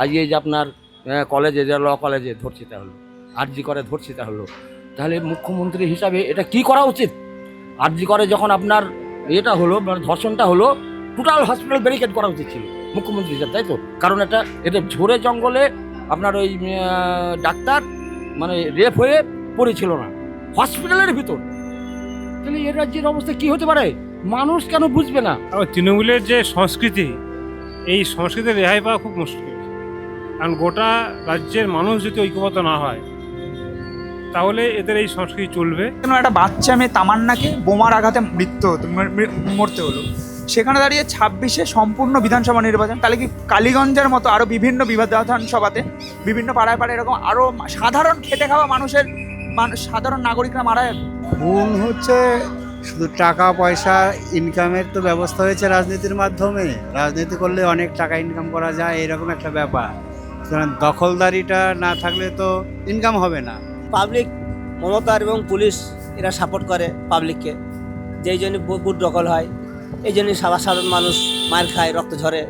আজকে এই যে আপনার কলেজে যে ল কলেজে ধর্ষিতা হলো আরজি করে ধর্ষিতা হলো তাহলে মুখ্যমন্ত্রী হিসাবে এটা কি করা উচিত? আরজি করে যখন আপনার এটা হলো মানে ধর্ষণটা হলো টোটাল হসপিটাল ব্যারিকেড করা উচিত ছিল, মুখ্যমন্ত্রী হিসাবে, তাই তো? কারণ এটা এটা ঝোরে জঙ্গলে আপনার ওই ডাক্তার মানে রেপ হয়ে পড়েছিল না হসপিটালের ভিতর। তাহলে এ রাজ্যের অবস্থা কি হতে পারে? মানুষ কেন বুঝবে না? তৃণমূলের যে সংস্কৃতি, এই সংস্কৃতির রেহাই পাওয়া খুব মুশকিল। কারণ গোটা রাজ্যের মানুষ যদি ঐক্যবদ্ধ না হয় তাহলে এদের এই সংস্কৃতি চলবে। কেন একটা বাচ্চা মেয়ে তামান্নাকে বোমার আঘাতে মৃত্যু হতো মর- মর- মরতে হলো। সেখানে দাঁড়িয়ে ছাব্বিশে সম্পূর্ণ বিধানসভা নির্বাচন তাহলে কি কালীগঞ্জের মতো আরও বিভিন্ন বিধানসভাতে বিভিন্ন পাড়ায় পাড়ায় এরকম আরও সাধারণ খেটে খাওয়া মানুষের মানুষ সাধারণ নাগরিকরা মারা যাবে? খুন হচ্ছে শুধু টাকা পয়সা ইনকামের তো ব্যবস্থা হয়েছে রাজনীতির মাধ্যমে। রাজনীতি করলে অনেক টাকা ইনকাম করা যায় এরকম একটা ব্যাপার। দখলদারিটা না থাকলে তো ইনকাম হবে না। পাবলিক মমতার এবং পুলিশ এরা সাপোর্ট করে পাবলিককে যেই জন্য বুথ দখল হয় এই জন্যই সারা সাধারণ মানুষ মার খায় রক্ত ঝরে।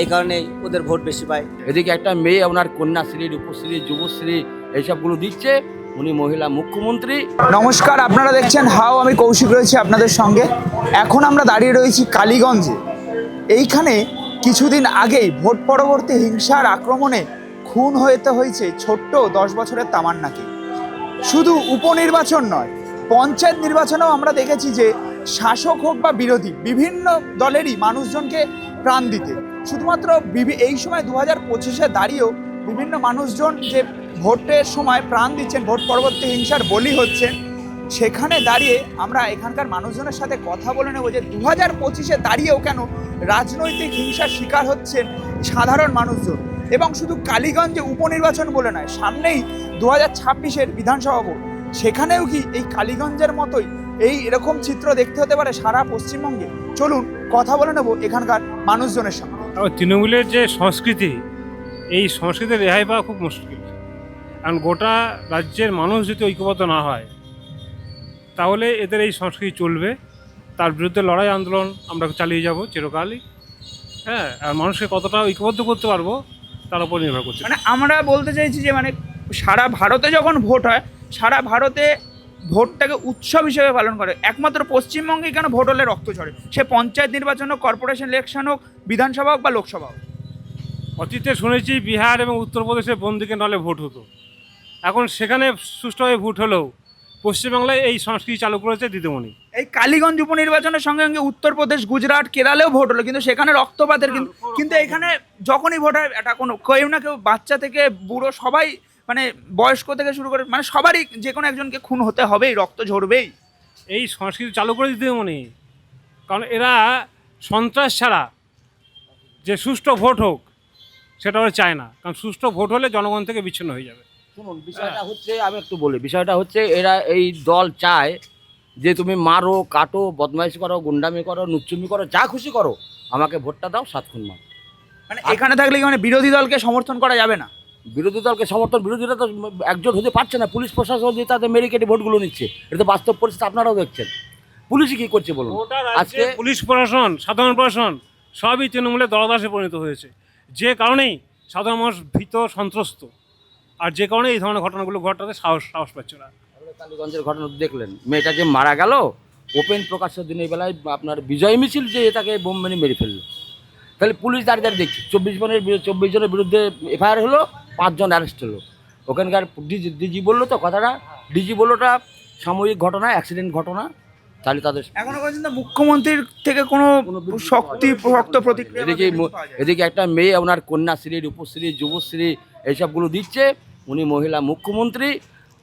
এই কারণেই ওদের ভোট বেশি পায়। এদিকে একটা মেয়ে ওনার কন্যাশ্রী রূপশ্রী যুবশ্রী এইসবগুলো দিচ্ছে। উনি মহিলা মুখ্যমন্ত্রী। নমস্কার আপনারা দেখছেন হাও আমি কৌশিক রয়েছি আপনাদের সঙ্গে। এখন আমরা দাঁড়িয়ে রয়েছি কালীগঞ্জে। এইখানে কিছুদিন আগেই ভোট পরবর্তী হিংসার আক্রমণে খুন হতে হয়েছে ছোট্ট দশ বছরের তামান্নাকে। শুধু উপনির্বাচন নয়, পঞ্চায়েত নির্বাচনেও আমরা দেখেছি যে শাসক হোক বা বিরোধী, বিভিন্ন দলেরই মানুষজনকে প্রাণ দিতে। শুধুমাত্র এই সময় দু হাজার পঁচিশে দাঁড়িয়েও বিভিন্ন মানুষজন যে ভোটের সময় প্রাণ দিচ্ছেন, ভোট পরবর্তী হিংসার বলি হচ্ছেন, সেখানে দাঁড়িয়ে আমরা এখানকার মানুষজনের সাথে কথা বলে নেব যে দু হাজার পঁচিশে দাঁড়িয়েও কেন রাজনৈতিক হিংসার শিকার হচ্ছেন সাধারণ মানুষজন। এবং শুধু কালীগঞ্জে উপনির্বাচন বলে নয়, সামনেই দু হাজার ছাব্বিশের বিধানসভা ভোট। সেখানেও কি এই কালীগঞ্জের মতোই এই এরকম চিত্র দেখতে হতে পারে সারা পশ্চিমবঙ্গে? চলুন, কথা বলে নেব এখানকার মানুষজনের সঙ্গে। তৃণমূলের যে সংস্কৃতি, এই সংস্কৃতির রেহাই পাওয়া খুব মুশকিল। কারণ গোটা রাজ্যের মানুষ যদি ঐক্যবদ্ধ না হয়, তাহলে এদের এই সংস্কৃতি চলবে। তার বিরুদ্ধে লড়াই আন্দোলন আমরা চালিয়ে যাব চিরকালই। হ্যাঁ আর মানুষকে কতটা ঐক্যবদ্ধ করতে পারব তার উপর নির্ভর করছে। মানে আমরা বলতে চাইছি যে মানে সারা ভারতে যখন ভোট হয় সারা ভারতে ভোটটাকে উৎসব হিসেবে পালন করে। একমাত্র পশ্চিমবঙ্গে কেন ভোট হলে রক্ত ঝরে? সে পঞ্চায়েত নির্বাচন হোক কর্পোরেশন ইলেকশন হোক বিধানসভা হোক বা লোকসভা হোক। অতীতে শুনেছি বিহার এবং উত্তরপ্রদেশে বন্দিকে নলে ভোট হতো। এখন সেখানে সুষ্ঠুভাবে ভোট হলেও পশ্চিমবাংলায় এই সংস্কৃতি চালু করেছে দিদিমণি। এই কালীগঞ্জ উপনির্বাচনের সঙ্গে সঙ্গে উত্তরপ্রদেশ গুজরাট কেরালেও ভোট হলো কিন্তু সেখানে রক্তপাতের কিন্তু কিন্তু এখানে যখনই ভোট হয় এটা কোনো কেউ না কেউ বাচ্চা থেকে বুড়ো সবাই মানে বয়স্ক থেকে শুরু করে মানে সবারই যে কোনো একজনকে খুন হতে হবেই রক্ত ঝরবেই। এই সংস্কৃতি চালু করে দিদিমণি কারণ এরা সন্ত্রাস ছাড়া যে সুষ্ঠু ভোট হোক সেটা ওরা চায় না। কারণ সুষ্ঠু ভোট হলে জনগণ থেকে বিচ্ছিন্ন হয়ে যাবে। শুনুন বিষয়টা হচ্ছে আমি একটু বলি বিষয়টা হচ্ছে এরা এই দল চায় যে তুমি মারো কাটো বদমাইশি করো গুন্ডামি করো নুচ্চুমি করো যা খুশি করো আমাকে ভোটটা দাও সাত খুন মার। মানে এখানে থাকলে কি মানে বিরোধী দলকে সমর্থন করা যাবে না? বিরোধী দলকে সমর্থন বিরোধীরা তো একজোট হতে পারছে না পুলিশ প্রশাসন যে তাদের মেরে মেরিকেটে ভোটগুলো নিচ্ছে এটা তো বাস্তব পরিস্থিতি আপনারাও দেখছেন। পুলিশই কি করছে বলুন? আজকে পুলিশ প্রশাসন সাধারণ প্রশাসন সবই তৃণমূলের দলদাসে পরিণত হয়েছে। যে কারণেই সাধারণ মানুষ ভীত সন্ত্রস্ত। আর যে কারণে এই ধরনের ঘটনাগুলো ঘটাতে সাহস সাহস পাচ্ছে না। কালীগঞ্জের ঘটনা দেখলেন। মেয়েটা যে মারা গেল ওপেন প্রকাশ্য দিনের বেলায় আপনার বিজয় মিছিল যে তাকে বোম মেরে মেরে ফেলল। তাহলে পুলিশ দাঁড়িয়ে দাঁড়িয়ে দেখছে চব্বিশ জনের চব্বিশ জনের বিরুদ্ধে এফআইআর হলো পাঁচজন অ্যারেস্ট হলো। ওখানকার ডিজি ডিজি বলল তো কথাটা ডিজি বললোটা সাময়িক ঘটনা অ্যাক্সিডেন্ট ঘটনা তাহলে তাদের এখনও পর্যন্ত মুখ্যমন্ত্রীর থেকে কোনো শক্তি শক্ত প্রতিক্রিয়া এদিকে। এদিকে একটা মেয়ে ওনার কন্যাশ্রী রূপশ্রী যুবশ্রী এইসবগুলো দিচ্ছে। উনি মহিলা মুখ্যমন্ত্রী।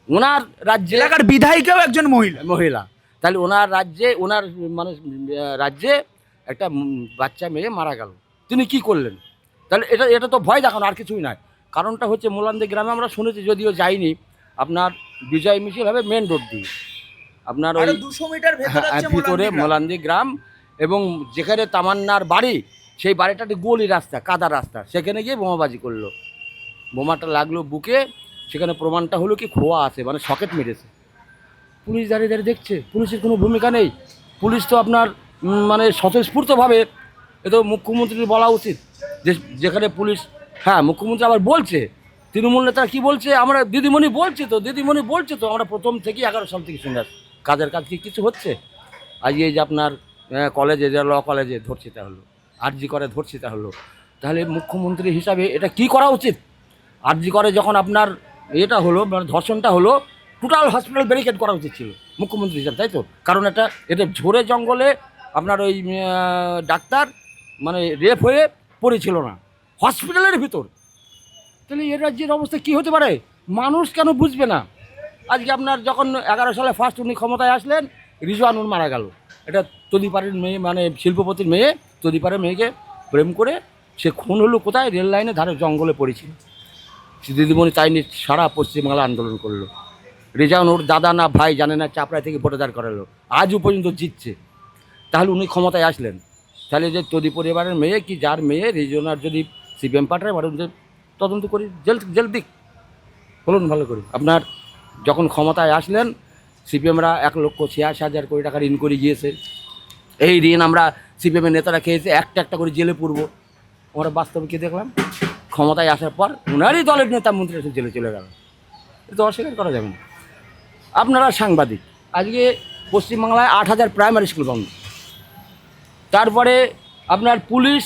ওনার রাজ্যে এলাকার বিধায়িকাও একজন মহিলা। মহিলা। তাহলে ওনার রাজ্যে ওনার মানে রাজ্যে একটা বাচ্চা মেয়ে মারা গেল। তিনি কি করলেন? তাহলে এটা এটা তো ভয় দেখানো আর কিছুই নয়। কারণটা হচ্ছে মোলান্দি গ্রামে আমরা শুনেছি যদিও যাইনি। আপনার বিজয় মিছিল হবে মেন রোড দিয়ে। আপনার ওই দুশো মিটার হ্যাঁ, ভিতরে মোলান্দি গ্রাম। মোলান্দি গ্রাম এবং যেখানে তামান্নার বাড়ি সেই বাড়িটা একটি গলি রাস্তা কাদা রাস্তা সেখানে গিয়ে বোমাবাজি করল। বোমাটা লাগল বুকে, সেখানে প্রমাণটা হলো কি খোয়া আছে মানে সকেট মেরেছে। পুলিশ দাঁড়িয়ে দাঁড়িয়ে দেখছে, পুলিশের কোনো ভূমিকা নেই। পুলিশ তো আপনার মানে স্বতঃস্ফূর্তভাবে এ তো মুখ্যমন্ত্রীর বলা উচিত যে, যেখানে পুলিশ হ্যাঁ মুখ্যমন্ত্রী আবার বলছে, তৃণমূল নেতারা কি বলছে? আমরা, দিদিমণি বলছে তো, দিদিমণি বলছে তো, আমরা প্রথম থেকেই এগারো সাল থেকে শুনে আসছি কাজের কাজ কি, কিছু হচ্ছে? আজ এই যে আপনার কলেজে, যে ল কলেজে ধর্ষিতা হলো আরজি করে ধর্ষিতা হলো তাহলে মুখ্যমন্ত্রী হিসাবে এটা কি করা উচিত? আরজি করে যখন আপনার এটা হলো মানে ধর্ষণটা হলো টোটাল হসপিটাল ব্যারিকেড করা উচিত ছিল, মুখ্যমন্ত্রী হিসাবে, তাই তো? কারণ এটা এটা ঝোরে জঙ্গলে আপনার ওই ডাক্তার মানে রেপ হয়ে পড়েছিল না। হসপিটালের ভিতর। তাহলে এ রাজ্যের অবস্থা কী হতে পারে? মানুষ কেন বুঝবে না? আজকে আপনার যখন এগারো সালে ফার্স্ট উনি ক্ষমতায় আসলেন রিজওয়ানুর মারা গেল। এটা তদিপারের মেয়ে মানে শিল্পপতির মেয়ে, তদিপারের মেয়েকে প্রেম করে, সে খুন হলো কোথায়? রেল লাইনে ধারে জঙ্গলে পড়েছিল। দিদিমণি তাই নিয়ে সারা পশ্চিমবাংলা আন্দোলন করল। রেজাউন ওর দাদা না ভাই জানে না, চাপড়ায় থেকে ভোটে দাঁড় করালো। আজও পর্যন্ত জিতছে। তাহলে উনি ক্ষমতায় আসলেন। তাহলে যে তদি পরিবারের মেয়ে কি যার মেয়ে, রিজনার যদি সিপিএম পাঠায় যে তদন্ত করি, জেল জেল দিক। বলুন ভালো করে। আপনার যখন ক্ষমতায় আসলেন, সিপিএমরা এক লক্ষ ছিয়াশি হাজার কোটি টাকার করে গিয়েছে। এই ঋণ আমরা সিপিএমের নেতারা খেয়েছে, একটা একটা করে জেলে পুরব। আমরা বাস্তবে কি দেখলাম? ক্ষমতায় আসার পর ওনারই দলের নেতা মন্ত্রী জেলে চলে গেল। এটা অস্বীকার করা যাবে না। আপনারা সাংবাদিক, আজকে পশ্চিমবাংলায় আট হাজার প্রাইমারি স্কুল বন্ধ। তারপরে আপনার পুলিশ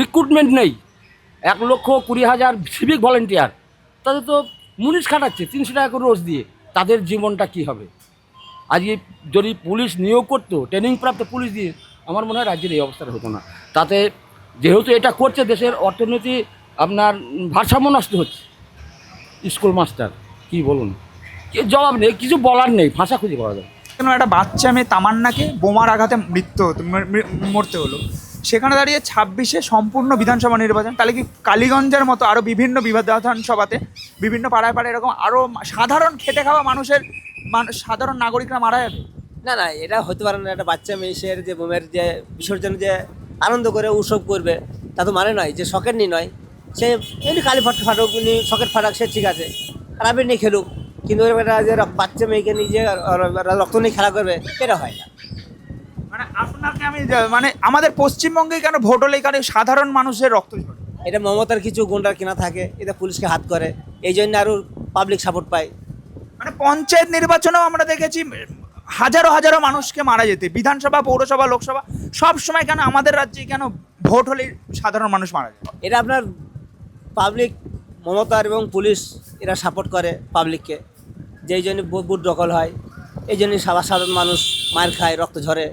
রিক্রুটমেন্ট নেই। এক লক্ষ কুড়ি হাজার সিভিক ভলেন্টিয়ার তাদের তো মুনিশ খাটাচ্ছে তিনশো টাকা করে রোজ দিয়ে। তাদের জীবনটা কি হবে? আজকে যদি পুলিশ নিয়োগ করতো ট্রেনিং প্রাপ্ত পুলিশ দিয়ে, আমার মনে হয় রাজ্যের এই অবস্থাটা হতো না। তাতে যেহেতু এটা করছে দেশের অর্থনীতি আপনার ভারসাম্য নষ্ট হচ্ছে। স্কুল মাস্টার কি বলুন? কি জবাব নেই কিছু বলার নেই ভাষা খুঁজে পাওয়া যায়। কেন একটা বাচ্চা মেয়ে তামান্নাকে বোমার আঘাতে মৃত্যু হতো মর- মর- মরতে হলো। সেখানে দাঁড়িয়ে ছাব্বিশে সম্পূর্ণ বিধানসভা নির্বাচন তাহলে কি কালীগঞ্জের মতো আরও বিভিন্ন বিধানসভাতে বিভিন্ন পাড়ায় পাড়ায় এরকম আরও সাধারণ খেটে খাওয়া মানুষের মান- সাধারণ নাগরিকরা মারা যাবে? না না এটা হতে পারে না একটা বাচ্চা মেয়েসের যে বোমের যে বিসর্জন যে আনন্দ করে উৎসব করবে তা তো মানে নয় যে শখের নি নয়। সে এমনি কালী ফাট ফাটুক উনি শখের ফাটাক সে ঠিক আছে। আর আবির নিয়ে খেলুক। কিন্তু যে বাচ্চা মেয়েকে নিজে রক্ত নিয়ে খেলা করবে এটা হয় না। মানে আপনাকে আমি মানে আমাদের পশ্চিমবঙ্গে কেন ভোট হলে কেন সাধারণ মানুষের রক্ত ঝরে? এটা মমতার কিছু গুন্ডার কিনা থাকে এটা পুলিশকে হাত করে। এই জন্য আরও পাবলিক সাপোর্ট পায়। মানে পঞ্চায়েত নির্বাচনেও আমরা দেখেছি হাজারো হাজারো মানুষকে মারা যেতে। বিধানসভা পৌরসভা লোকসভা সব সময় কেন আমাদের রাজ্যে কেন ভোট হলেই সাধারণ মানুষ মারা যায়? এটা আপনার পাবলিক মমতার এবং পুলিশ এরা সাপোর্ট করে পাবলিককে যেই জন্য ভোট দখল হয় এই জন্যই সাধারণ মানুষ মার খায় রক্ত ঝরে।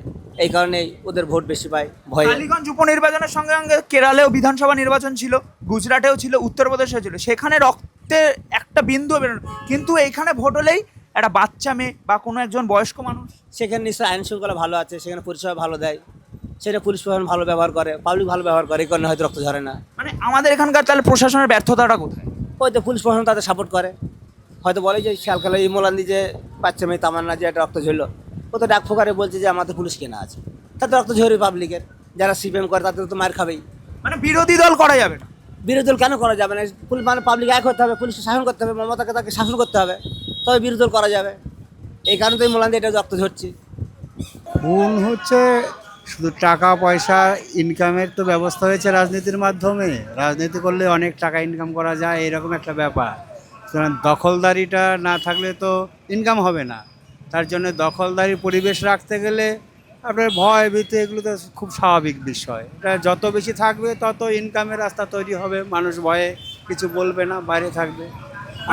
এই কারণেই ওদের ভোট বেশি পায় ভয়ে। কালীগঞ্জ উপনির্বাচনের সঙ্গে সঙ্গে কেরালেও বিধানসভা নির্বাচন ছিল গুজরাটেও ছিল উত্তরপ্রদেশেও ছিল। সেখানে রক্তের একটা বিন্দু বেরোনো কিন্তু এইখানে ভোট হলেই একটা বাচ্চা মেয়ে বা কোনো একজন বয়স্ক মানুষ। সেখানে নিশ্চয়ই আইন শৃঙ্খলা ভালো আছে সেখানে পরিষেবা ভালো দেয়। সেটা পুলিশ প্রশাসন ভালো ব্যবহার করে পাবলিক ভালো ব্যবহার করে এই কারণে হয়তো রক্ত ঝরে না। মানে আমাদের এখানকার তাহলে প্রশাসনের ব্যর্থতাটা কোথায়? ওই তো পুলিশ প্রশাসন তাদের সাপোর্ট করে। হয়তো বলে যে শালকালা ইমলান্দি যে বাচ্চা মেয়ে তামান্না যে একটা রক্ত ঝরলো ও তো ডাক ফোকারে বলছে যে আমাদের পুলিশ কেনা আছে। তাতে রক্ত ঝরবে পাবলিকের যারা সিপিএম করে তাদের তো মার খাবেই। মানে বিরোধী দল করা যাবে না? বিরোধী দল কেন করা যাবে না? পুলিশ মানে পাবলিক এক করতে হবে পুলিশকে শাসন করতে হবে মমতাকে তাকে শাসন করতে হবে। তবে বিরোধী দল করা যাবে। এই কারণে তো মোলান্দি এটা রক্ত ঝরছি। খুন হচ্ছে শুধু টাকা পয়সা ইনকামের তো ব্যবস্থা হয়েছে রাজনীতির মাধ্যমে। রাজনীতি করলে অনেক টাকা ইনকাম করা যায় এরকম একটা ব্যাপার। সুতরাং দখলদারিটা না থাকলে তো ইনকাম হবে না। তার জন্য দখলদারি পরিবেশ রাখতে গেলে আপনার ভয় ভীতি এগুলো তো খুব স্বাভাবিক বিষয়। এটা যত বেশি থাকবে তত ইনকামের রাস্তা তৈরি হবে। মানুষ ভয়ে কিছু বলবে না বাইরে থাকবে।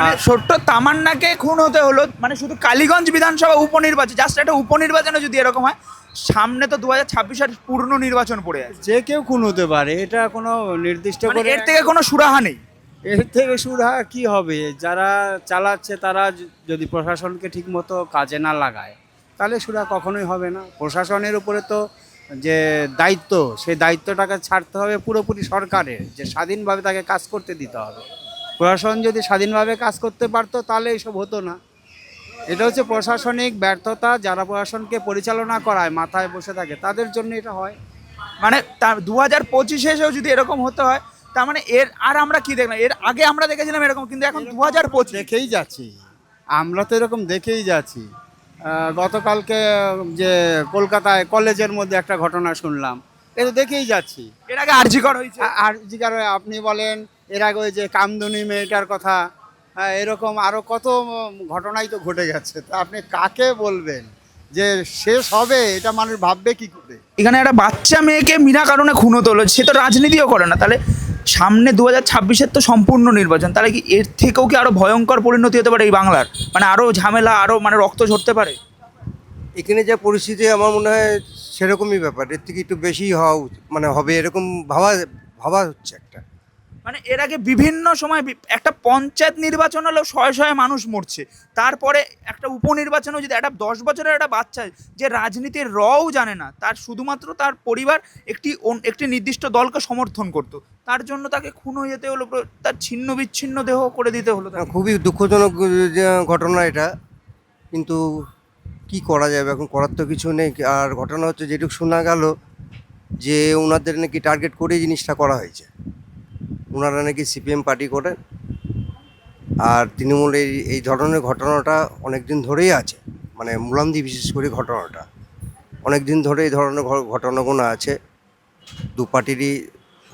আর ছোট্ট তামান্নাকে খুন হতে হলো মানে শুধু কালীগঞ্জ বিধানসভা উপনির্বাচন জাস্ট একটা উপনির্বাচনে যদি এরকম হয় সামনে তো দু হাজার ছাব্বিশের পূর্ণ নির্বাচন পড়ে আছে। যে কেউ খুন হতে পারে এটা কোনো নির্দিষ্ট মানে করে এর থেকে কোনো সুরাহা নেই। এর থেকে সুরাহা কি হবে? যারা চালাচ্ছে তারা যদি প্রশাসনকে ঠিকমতো কাজে না লাগায় তাহলে সুরা কখনোই হবে না। প্রশাসনের উপরে তো যে দায়িত্ব সেই দায়িত্বটাকে ছাড়তে হবে পুরোপুরি সরকারের যে স্বাধীনভাবে তাকে কাজ করতে দিতে হবে। প্রশাসন যদি স্বাধীনভাবে কাজ করতে পারতো তাহলে এইসব হতো না। এটা হচ্ছে প্রশাসনিক ব্যর্থতা যারা প্রশাসনকে পরিচালনা করায় মাথায় বসে থাকে তাদের জন্য এটা হয়। মানে তার দু হাজার পঁচিশে এসেও যদি এরকম হতে হয় তার মানে এর আর আমরা কি দেখলাম? এর আগে আমরা দেখেছিলাম এরকম কিন্তু এখন দু হাজার পঁচিশ। দেখেই যাচ্ছি। আমরা তো এরকম দেখেই যাচ্ছি। গতকালকে যে কলকাতায় কলেজের মধ্যে একটা ঘটনা শুনলাম এ তো দেখেই যাচ্ছি। এর আগে আর্জিকর হয়েছে। আ- আর জিজ্ঞার আপনি বলেন এর আগে ওই যে কামদুনি মেয়েটার কথা হ্যাঁ, এরকম আরও কত ঘটনাই তো ঘটে গেছে। তা আপনি কাকে বলবেন যে শেষ হবে? এটা মানুষ ভাববে কি করে? এখানে একটা বাচ্চা মেয়েকে বিনা কারণে খুন হতে হলো সে তো রাজনীতিও করে না। তাহলে সামনে দু হাজার ছাব্বিশের তো সম্পূর্ণ নির্বাচন তাহলে কি এর থেকেও কি আরও ভয়ঙ্কর পরিণতি হতে পারে এই বাংলার? মানে আরও ঝামেলা আরও মানে রক্ত ঝরতে পারে? এখানে যা পরিস্থিতি আমার মনে হয় সেরকমই ব্যাপার। এর থেকে একটু বেশি হওয়া মানে হবে এরকম ভাবা ভাবা হচ্ছে একটা। মানে এর আগে বিভিন্ন সময় একটা পঞ্চায়েত নির্বাচন হলেও শয়ে শয়ে মানুষ মরছে। তারপরে একটা উপনির্বাচনেও যদি একটা দশ বছরের একটা বাচ্চা যে রাজনীতির রও জানে না, তার শুধুমাত্র তার পরিবার একটি একটি নির্দিষ্ট দলকে সমর্থন করত। তার জন্য তাকে খুন হয়ে যেতে হলো তার ছিন্ন বিচ্ছিন্ন দেহ করে দিতে হলো। খুবই দুঃখজনক ঘটনা এটা। কিন্তু কি করা যাবে? এখন করার তো কিছু নেই। আর ঘটনা হচ্ছে, যেটুকু শোনা গেল, যে ওনাদের নাকি টার্গেট করে জিনিসটা করা হয়েছে। ওনারা নাকি সিপিএম পার্টি করে আর তৃণমূলের এই- ধরনের ঘটনাটা অনেক দিন ধরেই আছে মানে মুলান্দি বিশেষ করে ঘটনাটা। অনেক দিন ধরে এই ধরনের ঘটনাগুলো আছে। দু পার্টিরই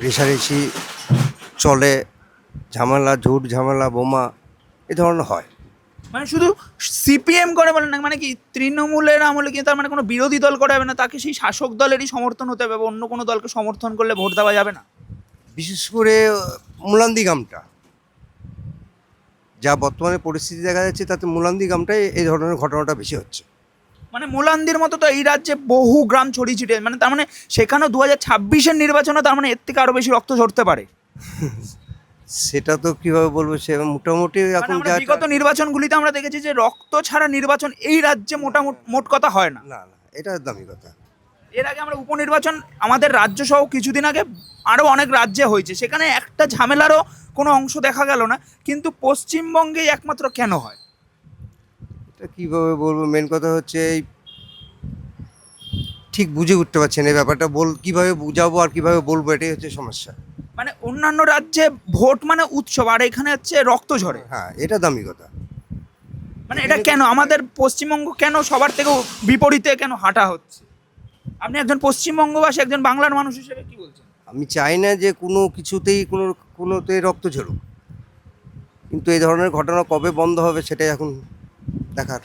রেশারেশি চলে, ঝামেলা, ঝুট ঝামেলা, বোমা এই ধরনের হয়। মানে শুধু সিপিএম করে বলে না মানে কি তৃণমূলের আমলে কি তার মানে কোনো বিরোধী দল করা যাবে না? তাকে সেই শাসক দলেরই সমর্থন হতে হবে অন্য কোনো দলকে সমর্থন করলে ভোট দেওয়া যাবে না? বিশেষ করে মুলান্দি গ্রামটা যা বর্তমানে পরিস্থিতি দেখা যাচ্ছে তাতে মুলান্দি গ্রামটাই এই ধরনের ঘটনাটা বেশি হচ্ছে। মানে মোলান্দির মতো তো এই রাজ্যে বহু গ্রাম ছড়িয়ে ছিটিয়ে মানে তার মানে সেখানেও দু হাজার ছাব্বিশের নির্বাচনে তার মানে এর থেকে আরও বেশি রক্ত ঝরতে পারে। সেটা তো কীভাবে বলব সে মোটামুটি মানে এখন যা বিগত নির্বাচনগুলিতে আমরা দেখেছি যে রক্ত ছাড়া নির্বাচন এই রাজ্যে মোটামুটি মোট কথা হয় না। না না এটা দামি কথা। এর আগে আমরা উপনির্বাচন আমাদের রাজ্য সহ কিছুদিন আগে আরও অনেক রাজ্যে হয়েছে। সেখানে একটা ঝামেলারও কোনো অংশ দেখা গেল না কিন্তু পশ্চিমবঙ্গেই একমাত্র কেন হয়? এটা কীভাবে বলব? মেন কথা হচ্ছে এই ঠিক বুঝে উঠতে পারছি না এই ব্যাপারটা। বল কীভাবে বুঝাবো আর কীভাবে বলব এটাই হচ্ছে সমস্যা। মানে অন্যান্য রাজ্যে ভোট মানে উৎসব আর এখানে হচ্ছে রক্ত ঝরে। হ্যাঁ এটা দামি কথা। মানে এটা কেন? আমাদের পশ্চিমবঙ্গ কেন সবার থেকে বিপরীতে কেন হাঁটা হচ্ছে? আপনি একজন পশ্চিমবঙ্গবাসী, একজন বাংলার মানুষ হিসেবে কি বলছেন? আমি চাই না যে কোনো কিছুতেই কোনো কোনোতে রক্ত ঝরুক। কিন্তু এই ধরনের ঘটনা কবে বন্ধ হবে সেটাই এখন দেখার।